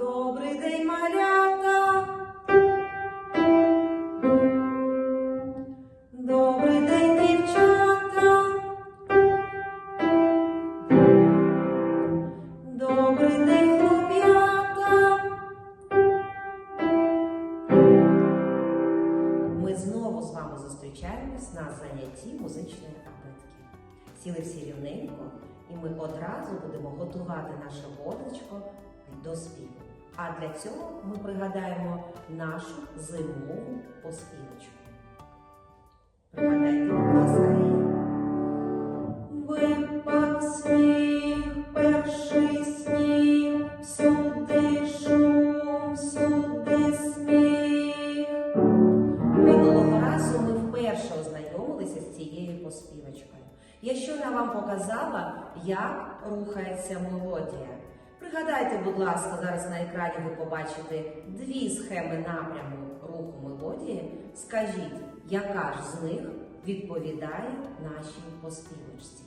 Добрий день, малята! Добрий день, дівчата! Добрий день, хлоп'ята! Ми знову з вами зустрічаємось на занятті музичної апетки. Сіли всі рівненько, і ми одразу будемо готувати наше водочко до співу. А для цього ми пригадаємо нашу зимову поспівочку. Пригадайте, будь ласка. Випав сніг, перший сніг, всюди шум, всюди сміх. Минулого разу ми вперше ознайомилися з цією поспівочкою. Я щойно вам показала, як рухається мелодія. Пригадайте, будь ласка, зараз на екрані ви побачите дві схеми напряму руху мелодії. Скажіть, яка ж з них відповідає нашій поспівочці?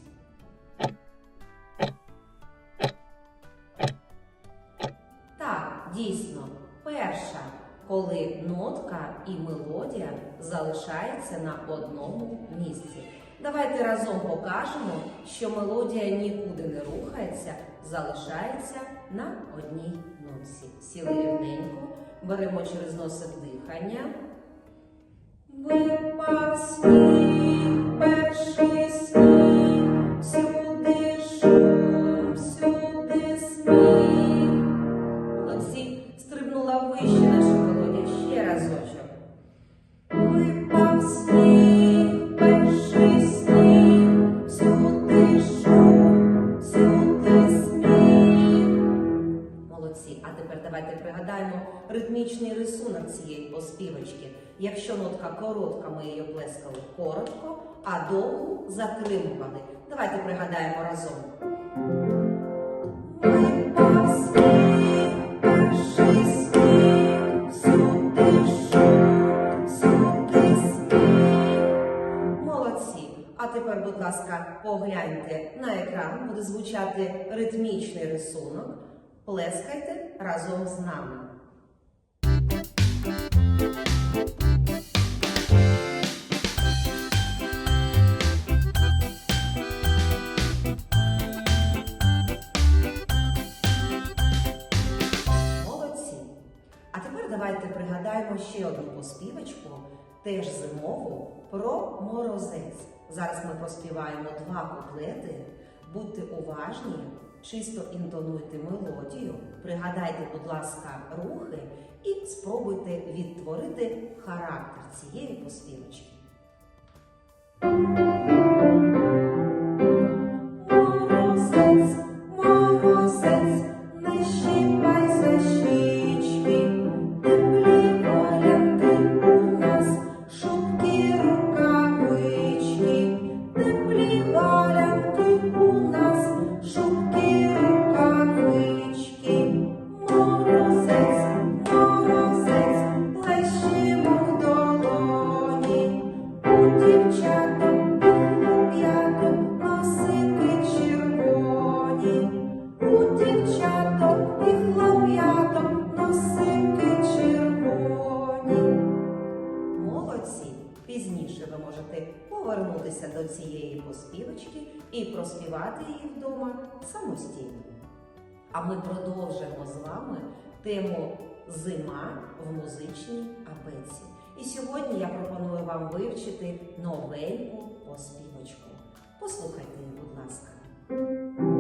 Так, дійсно, перша, коли нотка і мелодія залишаються на одному місці. Давайте разом покажемо, що мелодія нікуди не рухається, залишається на одній нотці. Сіли рівненько, беремо через носик дихання. Випав сніг, перший ритмічний рисунок цієї поспівочки. Якщо нотка коротка, ми її плескали коротко, а довгу затримували. Давайте пригадаємо разом. Молодці. А тепер, будь ласка, погляньте на екран, буде звучати ритмічний рисунок. Плескайте разом з нами. Молодці. А тепер давайте пригадаємо ще одну поспівочку, теж зимову, про морозець. Зараз ми проспіваємо два куплети. Будьте уважні, чисто інтонуйте мелодію, пригадайте, будь ласка, рухи і спробуйте відтворити характер цієї поспівочки. Цієї поспівочки і проспівати її вдома самостійно. А ми продовжуємо з вами тему зима в музичній апеці. І сьогодні я пропоную вам вивчити новеньку поспівочку. Послухайте її, будь ласка.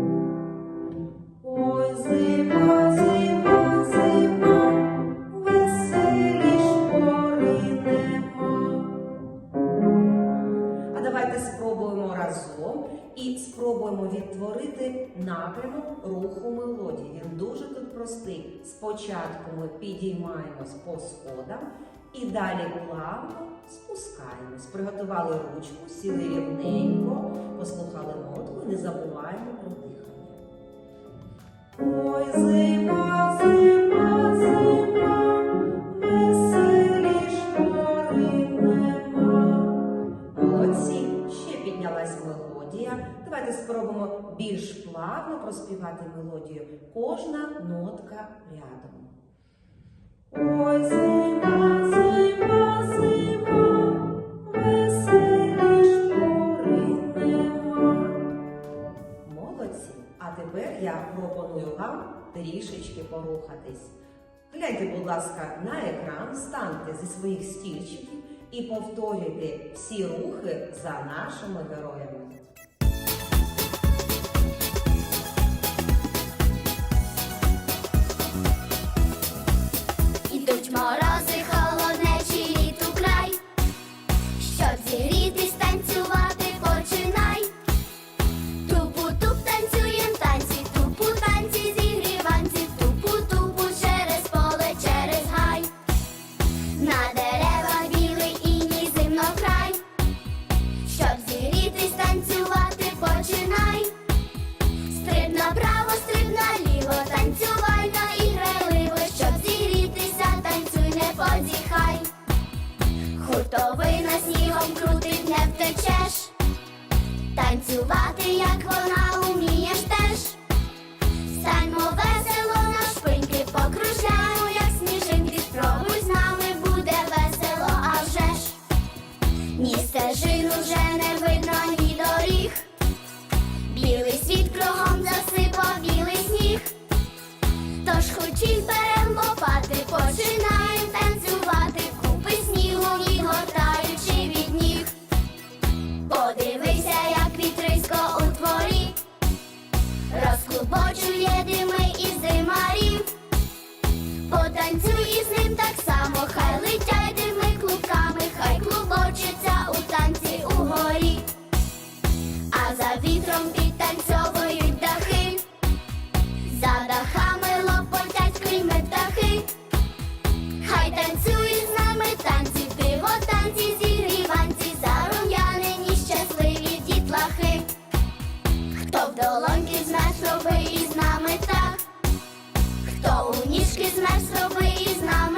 І спробуємо відтворити напрямок руху мелодії. Він дуже тут простий. Спочатку ми підіймаємось по сходам і далі плавно спускаємось. Приготували ручку, сіли рівненько, послухали нотку і не забуваємо про дихання. Ой, зима, зима, зима, проспівати мелодію. Кожна нотка рядом. Ой, зима, зима, зима, веселі шпори нема. Молодці. А тепер я пропоную вам трішечки порухатись. Гляньте, будь ласка, на екран, станьте зі своїх стільчиків і повторюйте всі рухи за нашими героями. Потанцюй із ним так само, хай летять дими клубками, хай клубочиться у танці угорі. А за вітром підтанцьовують дахи, за дахами лопотять крильми птахи. Хай танцюють з нами танці, диво танці, зігріванці, зарум'янені щасливі дітлахи. Хто в долоньки змеш роби із із нами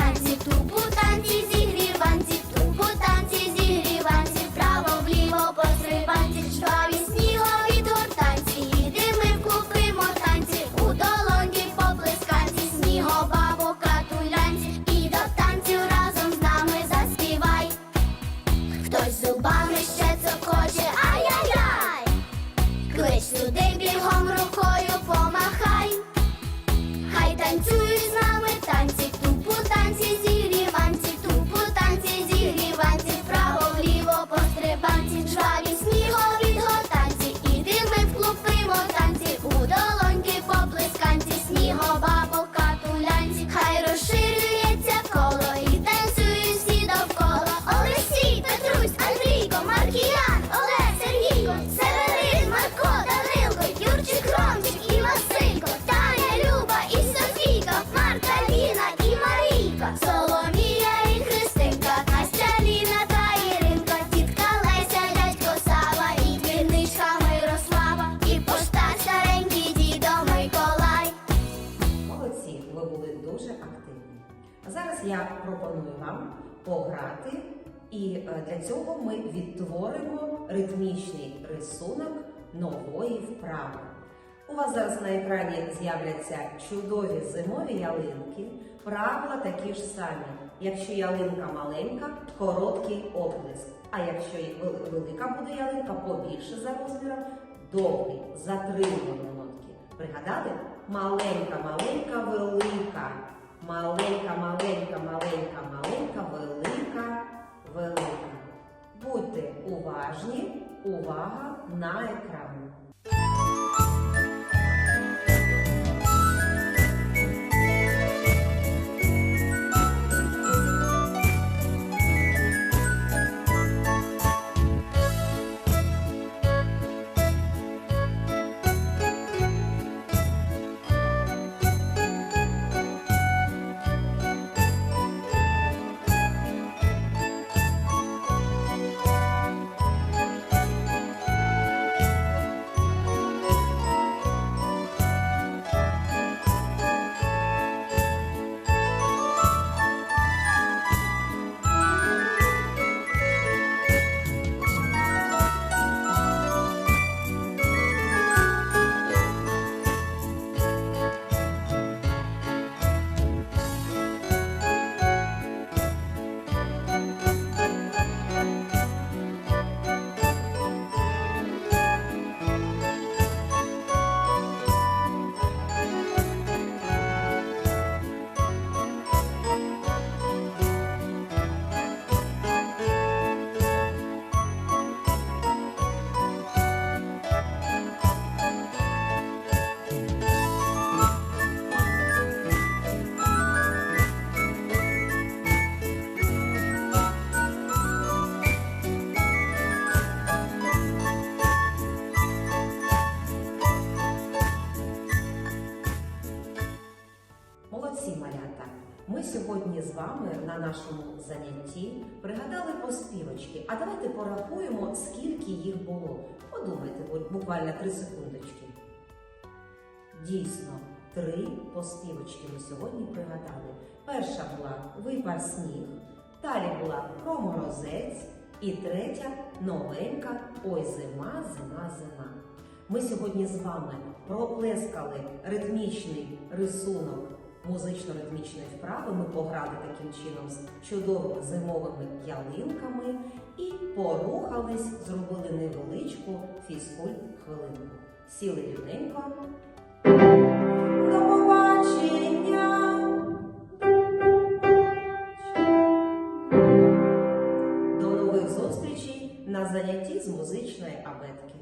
танці, тупу танці, зігріванці, тупу танці, зігріванці, вправо вліво по стрибанці, жваві снігові гортанці, їдемо вкупимо танці, у долоньки поплесканці, снігобабу катулянці, і до танцю разом з нами заспівай. Хтось зубами ще цокоче, ай-яй-яй, клич туди бігом рукою помахай. Хай танцюють зараз я пропоную вам пограти, і е, для цього ми відтворимо ритмічний рисунок нової вправи. У вас зараз на екрані з'являться чудові зимові ялинки. Правила такі ж самі. Якщо ялинка маленька, короткий оплеск. А якщо велика буде ялинка, побільше за розміром, довгий, затримувані нотки. Пригадали? Маленька, маленька, велика. Маленька, маленька, маленька, маленька, велика, велика. Будьте уважні, увага на екран. Занятті пригадали поспівочки. А давайте порахуємо, скільки їх було. Подумайте, буквально три секундочки. Дійсно, три поспівочки ми сьогодні пригадали. Перша була Випар сніг, далі була про морозець, і третя новенька Ой зима, зима, зима. Ми сьогодні з вами проплескали ритмічний рисунок музично-ритмічної вправи. Ми пограли таким чином з чудовими зимовими ялинками і порухались, зробили невеличку фізкульт хвилинку. Сіли рівненько. До побачення! До нових зустрічей на занятті з музичної абетки.